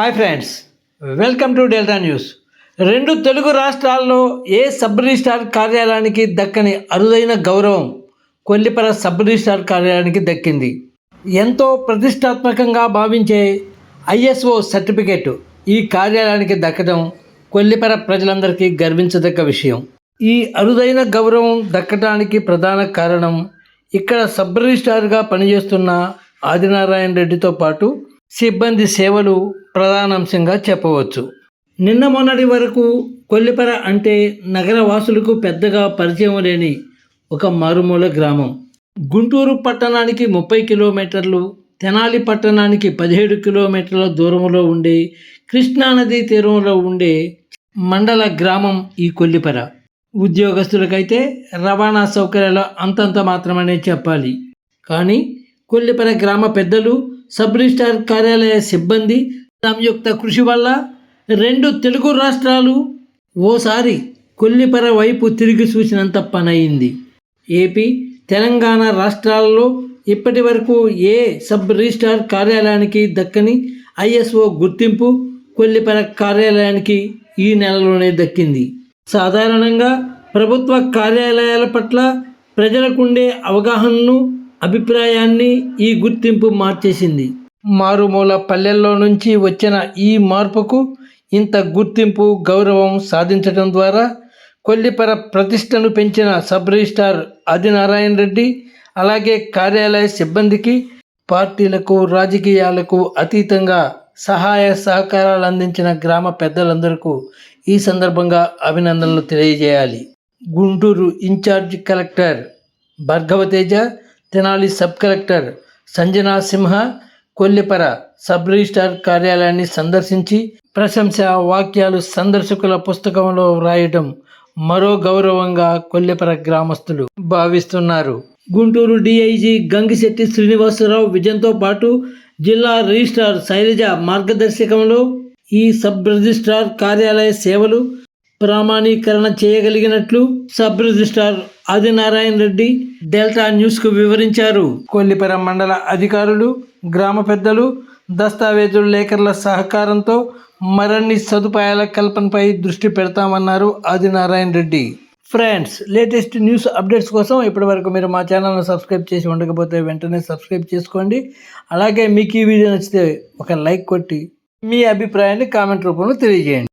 Hi friends welcome to delta news. రెండు తెలుగు రాష్ట్రాల్లో ఏ sub registrar కార్యాలయానికి దక్కని అరుదైన గౌరవం కొల్లిపర సబ్ రిజిస్టార్ కార్యాలయానికి దక్కింది? ఎంతో ప్రతిష్టాత్మకంగా భావించే ఐఎస్ఓ సర్టిఫికేట్ ఈ కార్యాలయానికి దక్కడం కొల్లిపర ప్రజలందరికీ గర్వించదగ్గ విషయం. ఈ అరుదైన గౌరవం దక్కడానికి ప్రధాన కారణం ఇక్కడ సబ్ రిజిస్టార్గా పనిచేస్తున్న ఆదినారాయణ రెడ్డితో పాటు సిబ్బంది సేవలు ప్రధానాంశంగా చెప్పవచ్చు. నిన్న మొన్నటి వరకు కొల్లిపర అంటే నగర వాసులకు పెద్దగా పరిచయం లేని ఒక మారుమూల గ్రామం. గుంటూరు పట్టణానికి ముప్పై కిలోమీటర్లు తెనాలి పట్టణానికి పదిహేడు కిలోమీటర్ల దూరంలో ఉండే కృష్ణానది తీరంలో ఉండే మండల గ్రామం ఈ కొల్లిపర. ఉద్యోగస్తులకైతే రవాణా సౌకర్యాలు అంతంత మాత్రమనే చెప్పాలి. కానీ కొల్లిపర గ్రామ పెద్దలు సబ్ రిజిస్టార్ కార్యాలయ సిబ్బంది సంయుక్త కృషి వల్ల రెండు తెలుగు రాష్ట్రాలు ఓసారి కొల్లిపర వైపు తిరిగి చూసినంత పనయింది. ఏపీ తెలంగాణ రాష్ట్రాలలో ఇప్పటి వరకు ఏ సబ్ రిజిస్టార్ కార్యాలయానికి దక్కని ఐఎస్ఓ గుర్తింపు కొల్లిపర కార్యాలయానికి ఈ నెలలోనే దక్కింది. సాధారణంగా ప్రభుత్వ కార్యాలయాల పట్ల ప్రజలకుండే అవగాహనను అభిప్రాయాన్ని ఈ గుర్తింపు మార్చేసింది. మారుమూల పల్లెల్లో నుంచి వచ్చిన ఈ మార్పుకు ఇంత గుర్తింపు గౌరవం సాధించడం ద్వారా కొల్లిపర ప్రతిష్టను పెంచిన సబ్ రిజిస్టార్ ఆదినారాయణ రెడ్డి అలాగే కార్యాలయ సిబ్బందికి పార్టీలకు రాజకీయాలకు అతీతంగా సహాయ సహకారాలు అందించిన గ్రామ పెద్దలందరికీ ఈ సందర్భంగా అభినందనలు తెలియజేయాలి. Guntur in-charge collector Bhargavateja Tenali sub collector Sanjana Simha Kollipara sub registrar కార్యాలయాన్ని సందర్శించి ప్రశంస వాక్యాలు సందర్శకుల పుస్తకంలో వ్రాయడం మరో గౌరవంగా కొల్లిపర గ్రామస్తులు భావిస్తున్నారు. గుంటూరు డిఐజీ గంగిశెట్టి శ్రీనివాసరావు విజయంతో పాటు జిల్లా రిజిస్ట్రార్ శైలజ మార్గదర్శకంలో ఈ సబ్ రిజిస్ట్రార్ కార్యాలయ సేవలు ప్రామాణీకరణ చేయగలిగినట్లు sub registrar Adinarayana Reddy delta న్యూస్కు వివరించారు. కొల్లిపురం మండల అధికారులు గ్రామ పెద్దలు దస్తావేజుల లేఖర్ల సహకారంతో మరిన్ని సదుపాయాల కల్పనపై దృష్టి పెడతామన్నారు Adinarayana Reddy. Friends latest news updates కోసం ఇప్పటివరకు మీరు మా ఛానల్ను సబ్స్క్రైబ్ చేసి ఉండకపోతే వెంటనే సబ్స్క్రైబ్ చేసుకోండి. అలాగే మీకు ఈ వీడియో నచ్చితే ఒక లైక్ కొట్టి మీ అభిప్రాయాన్ని కామెంట్ రూపంలో తెలియజేయండి.